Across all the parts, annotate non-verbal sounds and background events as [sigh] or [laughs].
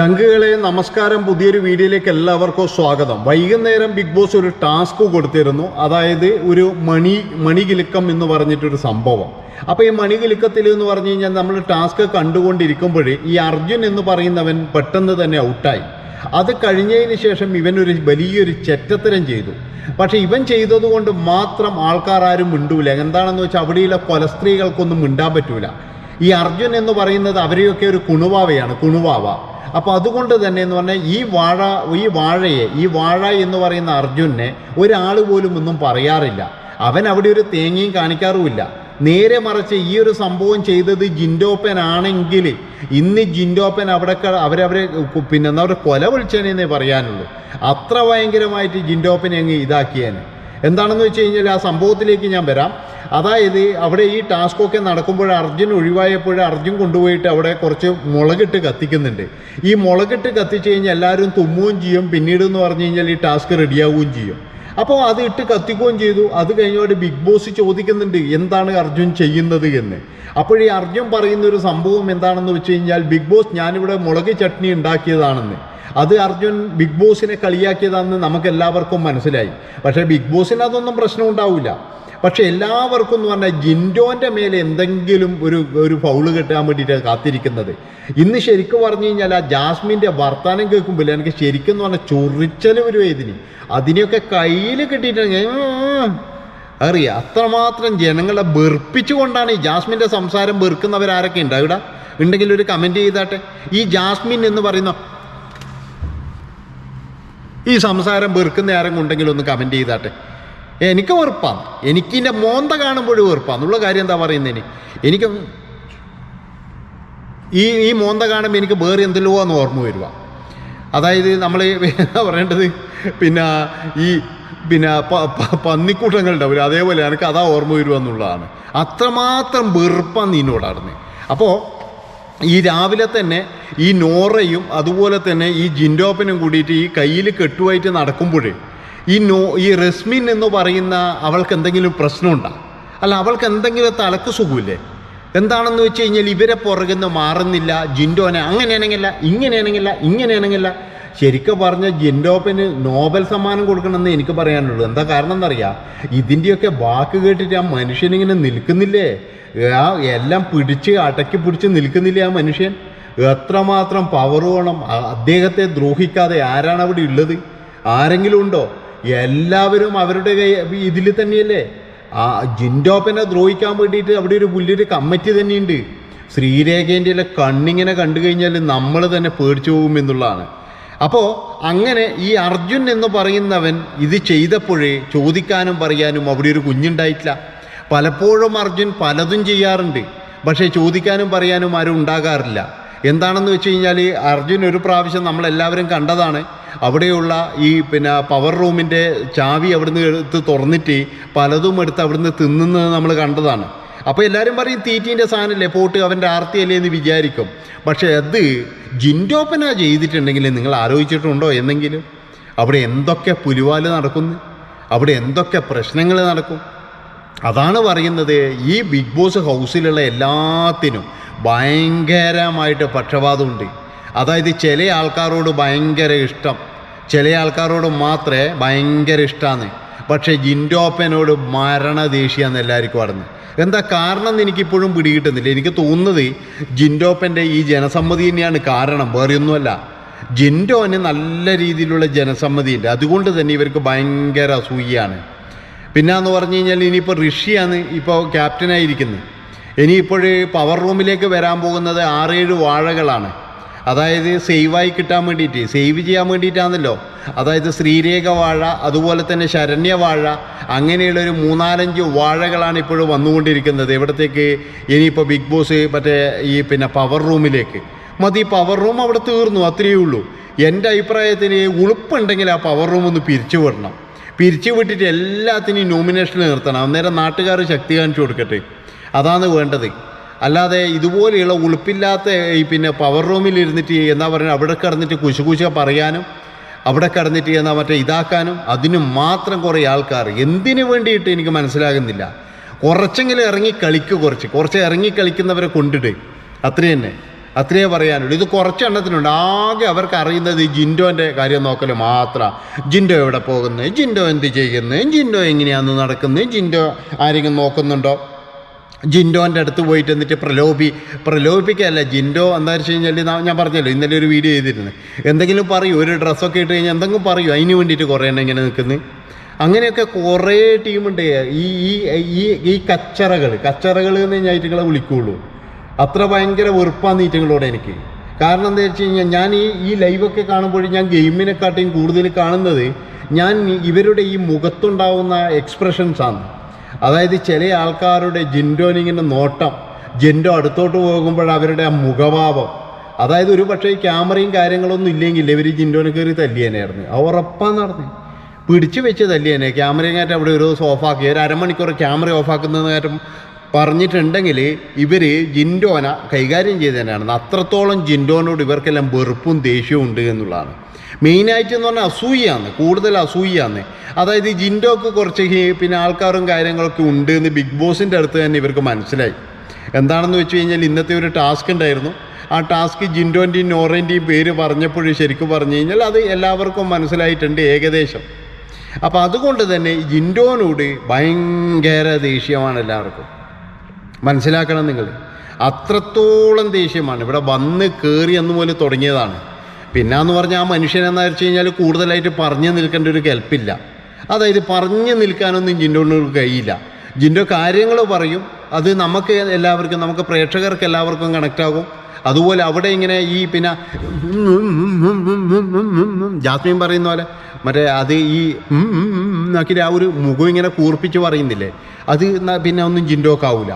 ചങ്കുകളെ നമസ്കാരം പുതിയൊരു വീഡിയോയിലേക്ക് എല്ലാവർക്കും സ്വാഗതം. വൈകുന്നേരം ബിഗ് ബോസ് ഒരു ടാസ്ക് കൊടുത്തിരുന്നു. അതായത് ഒരു മണി മണികിലുക്കം എന്ന് പറഞ്ഞിട്ടൊരു സംഭവം. അപ്പോൾ ഈ മണികിലുക്കത്തിൽ എന്ന് പറഞ്ഞു കഴിഞ്ഞാൽ നമ്മൾ ടാസ്ക് കണ്ടുകൊണ്ടിരിക്കുമ്പോൾ ഈ അർജുൻ എന്ന് പറയുന്നവൻ പെട്ടെന്ന് തന്നെ ഔട്ടായി. അത് കഴിഞ്ഞതിന് ശേഷം ഇവനൊരു വലിയൊരു ചെറ്റത്തരം ചെയ്തു. പക്ഷേ ഇവൻ ചെയ്തതുകൊണ്ട് മാത്രം ആൾക്കാർ ആരും മിണ്ടൂല. എന്താണെന്ന് വെച്ചാൽ അവിടെയുള്ള കൊലസ്ത്രീകൾക്കൊന്നും മിണ്ടാൻ പറ്റൂല. ഈ അർജുൻ എന്ന് പറയുന്നത് അവരെയൊക്കെ ഒരു കുണുവാവയാണ് കുണുവാവ. അപ്പോൾ അതുകൊണ്ട് തന്നെ എന്ന് പറഞ്ഞാൽ ഈ വാഴ ഈ വാഴയെ ഈ വാഴ എന്ന് പറയുന്ന അർജുനെ ഒരാൾ പോലും ഒന്നും പറയാറില്ല. അവൻ അവിടെ ഒരു തേങ്ങയും കാണിക്കാറുമില്ല. നേരെ മറിച്ച് ഈ ഒരു സംഭവം ചെയ്തത് ജിൻഡോപ്പൻ ആണെങ്കിൽ ഇന്ന് ജിൻഡോപ്പൻ അവിടെ അവരവരെ പിന്നെ എന്താ കൊല വിളിച്ചേനെന്നേ പറയാനുള്ളൂ. അത്ര ഭയങ്കരമായിട്ട് ജിൻഡോപ്പനെ അങ്ങ് ഇതാക്കിയേനെ. എന്താണെന്ന് വെച്ച് കഴിഞ്ഞാൽ ആ സംഭവത്തിലേക്ക് ഞാൻ വരാം. അതായത് അവിടെ ഈ ടാസ്കൊക്കെ നടക്കുമ്പോൾ അർജുൻ ഒഴിവായപ്പോൾ അർജുൻ കൊണ്ടുപോയിട്ട് അവിടെ കുറച്ച് മുളകിട്ട് കത്തിക്കുന്നുണ്ട്. ഈ മുളകിട്ട് കത്തിച്ച് കഴിഞ്ഞാൽ എല്ലാവരും തുമ്മുകയും ചെയ്യും. പിന്നീട് എന്ന് പറഞ്ഞു കഴിഞ്ഞാൽ ഈ ടാസ്ക് റെഡിയാവുകയും ചെയ്യും. അപ്പോൾ അത് ഇട്ട് കത്തിക്കുകയും ചെയ്തു. അത് കഴിഞ്ഞോട് ബിഗ് ബോസ് ചോദിക്കുന്നുണ്ട് എന്താണ് അർജുൻ ചെയ്യുന്നത് എന്ന്? അപ്പോൾ ഈ അർജുൻ പറയുന്ന ഒരു സംഭവം എന്താണെന്ന് വെച്ച് കഴിഞ്ഞാൽ ബിഗ് ബോസ് ഞാനിവിടെ മുളക് ചട്നി ഉണ്ടാക്കിയതാണെന്ന്. അത് അർജുൻ ബിഗ് ബോസിനെ കളിയാക്കിയതാണെന്ന് നമുക്ക് എല്ലാവർക്കും മനസ്സിലായി. പക്ഷേ ബിഗ് ബോസിന് അതൊന്നും പ്രശ്നം ഉണ്ടാവില്ല. പക്ഷെ എല്ലാവർക്കും എന്ന് പറഞ്ഞാൽ ജിൻഡോന്റെ മേലെ എന്തെങ്കിലും ഒരു ഒരു ഫൗൾ കിട്ടാൻ വേണ്ടിയിട്ട് കാത്തിരിക്കുന്നത്. ഇന്ന് ശരിക്കും പറഞ്ഞു കഴിഞ്ഞാൽ ആ ജാസ്മിന്റെ വർത്തമാനം കേൾക്കുമ്പോൾ എനിക്ക് ശരിക്കും എന്ന് പറഞ്ഞാൽ ചൊറിച്ചൽ ഒരു വേദന അതിനെയൊക്കെ കയ്യിൽ കിട്ടിയിട്ടാണ് അറിയാം അത്രമാത്രം ജനങ്ങളെ വെറുപ്പിച്ചുകൊണ്ടാണ് ഈ ജാസ്മിന്റെ സംസാരം വെറുക്കുന്നവരാരൊക്കെ ഉണ്ട് അവിടെ ഉണ്ടെങ്കിൽ ഒരു കമന്റ് ചെയ്താട്ടെ. ഈ ജാസ്മിൻ എന്ന് പറയുന്ന ഈ സംസാരം വെറുക്കുന്ന ആരെങ്കിലും ഉണ്ടെങ്കിൽ ഒന്ന് കമന്റ് ചെയ്താട്ടെ. എനിക്ക് വെറുപ്പാണ്. എനിക്ക് എന്റെ മോന്ത കാണുമ്പോഴും വെറുപ്പാണ്. ഉള്ള കാര്യം എന്താ പറയുന്നതിന് എനിക്ക് ഈ ഈ മോന്ത കാണുമ്പോൾ എനിക്ക് വേറെ എന്തല്ലോ എന്ന് ഓർമ്മ വരിക അതായത് നമ്മൾ എന്താ [laughs] പറയേണ്ടത് പിന്നെ ഈ പിന്നെ പന്നിക്കൂട്ടങ്ങൾ ഉണ്ടാവില്ല അതേപോലെ എനിക്ക് അതാ ഓർമ്മ വരുമെന്നുള്ളതാണ് അത്രമാത്രം വെറുപ്പാണ് നിന്നോടാണ് അപ്പോൾ ഈ രാവിലെ തന്നെ ഈ നോറയും അതുപോലെ തന്നെ ഈ ജിൻഡോപ്പനും കൂടിയിട്ട് ഈ കയ്യിൽ കെട്ടുമായിട്ട് നടക്കുമ്പോഴേ ഈ നോ ഈ റസ്മിൻ എന്ന് പറയുന്ന അവൾക്ക് എന്തെങ്കിലും പ്രശ്നമുണ്ടോ? അല്ല അവൾക്ക് എന്തെങ്കിലും തലക്ക് സുഖമില്ലേ? എന്താണെന്ന് വെച്ച് കഴിഞ്ഞാൽ ഇവരെ പുറകുന്ന് മാറുന്നില്ല ജിൻഡോനെ അങ്ങനെയാണെങ്കില്ല ഇങ്ങനെയാണെങ്കില്ല ഇങ്ങനെയാണെങ്കില്ല ശരിക്കും പറഞ്ഞ ജിൻഡോപ്പിന് നോബൽ സമ്മാനം കൊടുക്കണമെന്ന് എനിക്ക് പറയാനുള്ളൂ. എന്താ കാരണം എന്നറിയാം? ഇതിന്റെയൊക്കെ വാക്ക് കേട്ടിട്ട് ആ മനുഷ്യനിങ്ങനെ നിൽക്കുന്നില്ലേ? ആ എല്ലാം പിടിച്ച് അടക്കി പിടിച്ച് നിൽക്കുന്നില്ലേ ആ മനുഷ്യൻ? എത്രമാത്രം വേണം? അദ്ദേഹത്തെ ദ്രോഹിക്കാതെ ആരാണ് അവിടെ ഉള്ളത്? ആരെങ്കിലും ഉണ്ടോ? എല്ലാവരും അവരുടെ കൈ ഇതിൽ തന്നെയല്ലേ? ആ ജിൻഡോപ്പനെ ദ്രോഹിക്കാൻ വേണ്ടിയിട്ട് അവിടെ ഒരു വലിയൊരു കമ്മിറ്റി തന്നെയുണ്ട്. ശ്രീരേഖേന്റെ കണ്ണിങ്ങനെ കണ്ടു കഴിഞ്ഞാൽ നമ്മൾ തന്നെ പേടിച്ചു പോകും എന്നുള്ളതാണ്. അപ്പോൾ അങ്ങനെ ഈ അർജുൻ എന്ന് പറയുന്നവൻ ഇത് ചെയ്തപ്പോഴേ ചോദിക്കാനും പറയാനും അവിടെ ഒരു കുഞ്ഞുണ്ടായിട്ടില്ല. പലപ്പോഴും അർജുൻ പലതും ചെയ്യാറുണ്ട്. പക്ഷേ ചോദിക്കാനും പറയാനും ആരും ഉണ്ടാകാറില്ല. എന്താണെന്ന് വെച്ച് കഴിഞ്ഞാൽ അർജുൻ ഒരു പ്രാവശ്യം നമ്മളെല്ലാവരും കണ്ടതാണ്. അവിടെയുള്ള ഈ പിന്നെ പവർ റൂമിന്റെ ചാവി അവിടുന്ന് എടുത്ത് തുറന്നിട്ട് പലതും എടുത്ത് അവിടുന്ന് തിന്നുന്നത് നമ്മൾ കണ്ടതാണ്. അപ്പോൾ എല്ലാവരും പറയും തീറ്റീന്റെ സാധനമല്ലേ പോട്ട് അവന്റെ ആർത്തിയല്ലേ? എന്ന് വിചാരിക്കും. പക്ഷേ അത് ജിൻഡോപ്പന ചെയ്തിട്ടുണ്ടെങ്കിൽ നിങ്ങൾ ആലോചിച്ചിട്ടുണ്ടോ എന്നെങ്കിലും? അവിടെ എന്തൊക്കെ പുലിവാൽ നടക്കുന്നു? അവിടെ എന്തൊക്കെ പ്രശ്നങ്ങൾ നടക്കും? അതാണ് പറയുന്നത് ഈ ബിഗ് ബോസ് ഹൗസിലുള്ള എല്ലാത്തിനും ഭയങ്കരമായിട്ട് പക്ഷപാതമുണ്ട്. അതായത് ചില ആൾക്കാരോട് ഭയങ്കര ഇഷ്ടം. ചില ആൾക്കാരോട് മാത്രമേ ഭയങ്കര ഇഷ്ടമാണ് പക്ഷേ ജിൻഡോപ്പനോട് മരണദേഷ്യാന്ന് എല്ലാവർക്കും അറിഞ്ഞു. എന്താ കാരണം എന്ന് എനിക്കിപ്പോഴും പിടികിട്ടുന്നില്ല. എനിക്ക് തോന്നുന്നത് ജിൻഡോപ്പന്റെ ഈ ജനസമ്മതി തന്നെയാണ് കാരണം വേറെയൊന്നുമല്ല. ജിൻഡോന് നല്ല രീതിയിലുള്ള ജനസമ്മതിയുണ്ട്. അതുകൊണ്ട് തന്നെ ഇവർക്ക് ഭയങ്കര അസൂയാണ് പിന്നെ എന്ന് പറഞ്ഞു കഴിഞ്ഞാൽ ഇനിയിപ്പോൾ ഋഷിയാണ് ഇപ്പോൾ ക്യാപ്റ്റനായിരിക്കുന്നത്. ഇനിയിപ്പോൾ പവർ റൂമിലേക്ക് വരാൻ പോകുന്നത് ആറേഴ് വാഴകളാണ്. അതായത് സേവായി കിട്ടാൻ വേണ്ടിയിട്ട്. സേവ് ചെയ്യാൻ വേണ്ടിയിട്ടാണല്ലോ. അതായത് ശ്രീരേഖ വാഴ അതുപോലെ തന്നെ ശരണ്യ വാഴ അങ്ങനെയുള്ള ഒരു മൂന്നാലഞ്ച് വാഴകളാണ് ഇപ്പോഴും വന്നുകൊണ്ടിരിക്കുന്നത്. എവിടത്തേക്ക്? ഇനിയിപ്പോൾ ബിഗ് ബോസ് മറ്റേ ഈ പിന്നെ പവർ റൂമിലേക്ക് മതി പവർ റൂം അവിടെ തീർന്നു അത്രയേ ഉള്ളൂ. എന്റെ അഭിപ്രായത്തിന് ഉളുപ്പുണ്ടെങ്കിൽ ആ പവർ റൂം ഒന്ന് പിരിച്ചു വിടണം. പിരിച്ചു വിട്ടിട്ട് എല്ലാത്തിനും നോമിനേഷൻ നിർത്തണം. അന്നേരം നാട്ടുകാർ ശക്തി കാണിച്ചു കൊടുക്കട്ടെ. അതാണ് വേണ്ടത്. അല്ലാതെ ഇതുപോലെയുള്ള ഉളുപ്പില്ലാത്ത ഈ പിന്നെ പവർ റൂമിൽ ഇരുന്നിട്ട് എന്താ പറയുക അവിടെ കിടന്നിട്ട് കുശു കുശ പറയാനും അവിടെ കിടന്നിട്ട് എന്നാ മറ്റേ ഇതാക്കാനും അതിന് മാത്രം കുറേ ആൾക്കാർ. എന്തിനു വേണ്ടിയിട്ട് എനിക്ക് മനസ്സിലാകുന്നില്ല. കുറച്ചെങ്കിലും ഇറങ്ങി കളിക്കുക കുറച്ച്. കുറച്ച് ഇറങ്ങി കളിക്കുന്നവരെ കൊണ്ടിട്ട് അത്ര തന്നെ. അത്രയേ പറയാനുള്ളൂ. ഇത് കുറച്ചെണ്ണത്തിനുണ്ട് ആകെ അവർക്ക് അറിയുന്നത് ഈ ജിൻഡോന്റെ കാര്യം നോക്കൽ മാത്രം. ജിൻഡോ എവിടെ പോകുന്നത് ജിൻഡോ എന്ത് ചെയ്യുന്നത് ജിൻഡോ എങ്ങനെയാണ് നടക്കുന്നത് ജിൻഡോ ആരെങ്കിലും നോക്കുന്നുണ്ടോ? ജിൻഡോന്റെ അടുത്ത് പോയിട്ട് എന്നിട്ട് പ്രലോഭി പ്രലോഭിക്കല്ല ജിൻഡോ എന്താ വെച്ച് കഴിഞ്ഞാൽ ഞാൻ പറഞ്ഞല്ലോ ഇന്നലെ ഒരു വീഡിയോ ചെയ്തിരുന്നു. എന്തെങ്കിലും പറയൂ ഒരു ഡ്രസ്സൊക്കെ ഇട്ട് കഴിഞ്ഞാൽ എന്തെങ്കിലും പറയൂ അതിന് വേണ്ടിയിട്ട് കുറേ എണ്ണം ഇങ്ങനെ നിൽക്കുന്നത് അങ്ങനെയൊക്കെ കുറേ ടീമുണ്ട് ഈ ഈ ഈ ഈ കച്ചറകൾ കച്ചറകൾ എന്ന് ഞാൻ ഐറ്റങ്ങളെ വിളിക്കുകയുള്ളൂ അത്ര ഭയങ്കര വെറുപ്പാന്ന് ഈറ്റങ്ങളോട് എനിക്ക്. കാരണം എന്താ വെച്ച് കഴിഞ്ഞാൽ ഞാൻ ഈ ഈ ലൈവൊക്കെ കാണുമ്പോൾ ഞാൻ ഗെയിമിനെക്കാട്ടിയും കൂടുതൽ കാണുന്നത് ഞാൻ ഇവരുടെ ഈ മുഖത്തുണ്ടാവുന്ന എക്സ്പ്രഷൻസാണ് അതായത് ചില ആൾക്കാരുടെ ജിൻഡോനിങ്ങനെ നോട്ടം ജിൻഡോ അടുത്തോട്ട് പോകുമ്പോൾ അവരുടെ ആ മുഖഭാവം. അതായത് ഒരു പക്ഷേ ക്യാമറയും കാര്യങ്ങളൊന്നും ഇല്ലെങ്കിൽ ഇവർ ജിൻഡോനെ കയറി തല്ലിയനായിരുന്നു. ആ ഉറപ്പാന്ന് നടന്നു. പിടിച്ചു വെച്ച് തല്ലിയേനെ. ക്യാമറയും കാറ്റ് അവിടെ ഒരു ദിവസം ഓഫാക്കി. ഒരു അരമണിക്കൂർ ക്യാമറ ഓഫാക്കുന്നതെന്ന് കാര്യം പറഞ്ഞിട്ടുണ്ടെങ്കിൽ ഇവർ ജിൻഡോന കൈകാര്യം ചെയ്തതന്നെയാണ് അത്രത്തോളം ജിൻഡോനോട് ഇവർക്കെല്ലാം വെറുപ്പും ദേഷ്യവും ഉണ്ട് എന്നുള്ളതാണ്. മെയിനായിട്ട് എന്ന് പറഞ്ഞാൽ അസൂയാണ് കൂടുതൽ അസൂയാണ് അതായത് ജിൻഡോക്ക് കുറച്ച് പിന്നെ ആൾക്കാരും കാര്യങ്ങളൊക്കെ ഉണ്ട് എന്ന് ബിഗ് ബോസിന്റെ അടുത്ത് തന്നെ ഇവർക്ക് മനസ്സിലായി. എന്താണെന്ന് വെച്ച് കഴിഞ്ഞാൽ ഇന്നത്തെ ഒരു ടാസ്ക് ഉണ്ടായിരുന്നു. ആ ടാസ്ക് ജിൻഡോന്റെയും നോറേന്റെയും പേര് പറഞ്ഞപ്പോഴും ശരിക്കും പറഞ്ഞു കഴിഞ്ഞാൽ അത് എല്ലാവർക്കും മനസ്സിലായിട്ടുണ്ട് ഏകദേശം. അപ്പോൾ അതുകൊണ്ട് തന്നെ ജിൻഡോനോട് ഭയങ്കര ദേഷ്യമാണ് എല്ലാവർക്കും. മനസ്സിലാക്കണം നിങ്ങൾ. അത്രത്തോളം ദേഷ്യമാണ്. ഇവിടെ വന്ന് കയറി മുതൽ തുടങ്ങിയതാണ്. പിന്നാന്ന് പറഞ്ഞാൽ ആ മനുഷ്യൻ എന്ന് വെച്ച് കഴിഞ്ഞാൽ കൂടുതലായിട്ട് പറഞ്ഞു നിൽക്കേണ്ട ഒരു കെൽപ്പില്ല. അതായത് പറഞ്ഞു നിൽക്കാനൊന്നും ജിൻഡോനോട് കഴിയില്ല. ജിൻഡോ കാര്യങ്ങൾ പറയും. അത് നമുക്ക് എല്ലാവർക്കും നമുക്ക് പ്രേക്ഷകർക്ക് എല്ലാവർക്കും കണക്റ്റ് ആകും അതുപോലെ അവിടെ ഇങ്ങനെ ഈ പിന്നെ ജാസ്മിൻ പറയുന്ന പോലെ മറ്റേ അത് ഈ നോക്കിയിട്ട് ആ ഒരു മുഖം ഇങ്ങനെ കൂർപ്പിച്ച് പറയുന്നില്ലേ? അത് പിന്നെ ഒന്നും ജിൻഡോക്കാവൂല.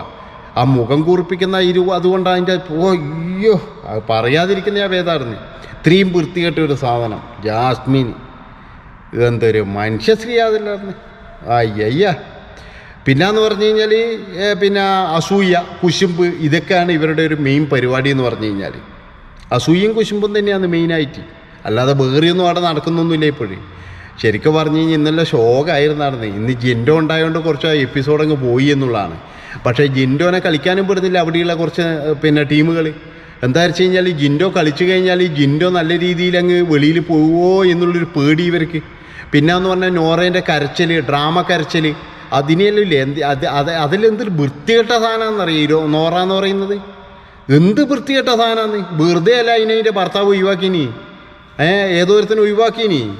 ആ മുഖം കൂർപ്പിക്കുന്ന ഇരു അതുകൊണ്ട് അതിന്റെ ഓ അയ്യോ അത് പറയാതിരിക്കുന്ന ഞാൻ വേദായിരുന്നു ഇത്രയും വൃത്തികെട്ട ഒരു സാധനം. ജാസ്മിൻ. എന്തൊരു മനുഷ്യശ്രീ അതില്ലായിരുന്നു അയ്യ പിന്നെന്ന് പറഞ്ഞു കഴിഞ്ഞാൽ പിന്നെ അസൂയ കുശുമ്പ് ഇതൊക്കെയാണ് ഇവരുടെ ഒരു മെയിൻ പരിപാടി എന്ന് പറഞ്ഞു കഴിഞ്ഞാൽ അസൂയയും കുശുമ്പും തന്നെയാണ് മെയിനായിട്ട് അല്ലാതെ വേറെയൊന്നും അവിടെ നടക്കുന്നൊന്നുമില്ല ഇപ്പോഴും. ശരിക്കും പറഞ്ഞു കഴിഞ്ഞാൽ ഇന്നലെ ഷോക്കായിരുന്നു നടന്നത് ഇന്ന് ജിൻഡോ ഉണ്ടായതുകൊണ്ട് കുറച്ച് എപ്പിസോഡ് അങ്ങ് പോയി എന്നുള്ളതാണ്. പക്ഷേ ജിൻഡോനെ കളിക്കാനും പെടുന്നില്ല അവിടെയുള്ള കുറച്ച് പിന്നെ ടീമുകൾ എന്താ വെച്ച് കഴിഞ്ഞാൽ ഈ ജിൻഡോ കളിച്ചു കഴിഞ്ഞാൽ ഈ ജിൻഡോ നല്ല രീതിയിൽ അങ്ങ് വെളിയിൽ പോവുമോ എന്നുള്ളൊരു പേടി ഇവർക്ക്. പിന്നെ എന്ന് പറഞ്ഞാൽ നോറേന്റെ കരച്ചൽ ഡ്രാമ കരച്ചൽ അതിനെയല്ലേ എന്ത് അത് അത് അതിലെന്തൊരു വൃത്തികെട്ട സാധനമാണെന്നറിയോ നോറ എന്ന് പറയുന്നത്? എന്ത് വൃത്തികെട്ട സാധനമാണ് വെറുതെ അല്ല അതിനെ ഭർത്താവ് ഒഴിവാക്കിനി. ഏ ഏതോരത്തിന് ഒഴിവാക്കിനി?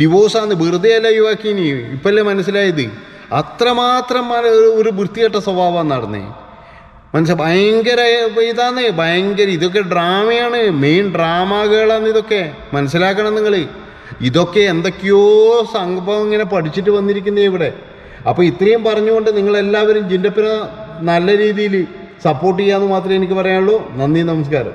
ഡിവോഴ്സാന്ന് വെറുതെ അല്ല ഒഴിവാക്കിനി. ഇപ്പല്ലേ മനസ്സിലായത്? അത്രമാത്രം ഒരു വൃത്തികെട്ട സ്വഭാവമാണ് നടന്നേ. മനസ്സിലാ ഭയങ്കര ഇതാന്ന് ഭയങ്കര ഇതൊക്കെ ഡ്രാമയാണ് മെയിൻ ഡ്രാമകളാണ് ഇതൊക്കെ. മനസ്സിലാക്കണം നിങ്ങൾ ഇതൊക്കെ എന്തൊക്കെയോ സംഭവം ഇങ്ങനെ പഠിച്ചിട്ട് വന്നിരിക്കുന്നേ ഇവിടെ. അപ്പോൾ ഇത്രയും പറഞ്ഞുകൊണ്ട് നിങ്ങളെല്ലാവരും ജിൻഡപ്പിനെ നല്ല രീതിയിൽ സപ്പോർട്ട് ചെയ്യാമെന്ന് മാത്രമേ എനിക്ക് പറയാനുള്ളൂ. നന്ദി നമസ്കാരം.